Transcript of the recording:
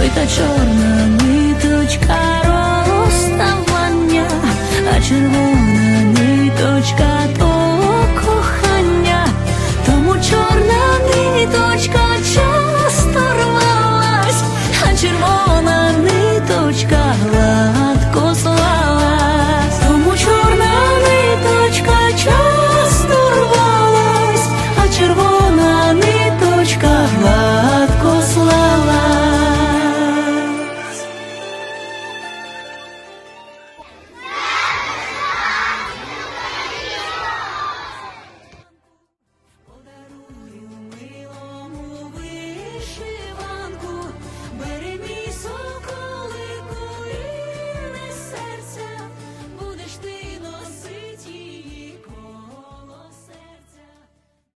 Ой, та чорна ниточка розставання, а червона ниточка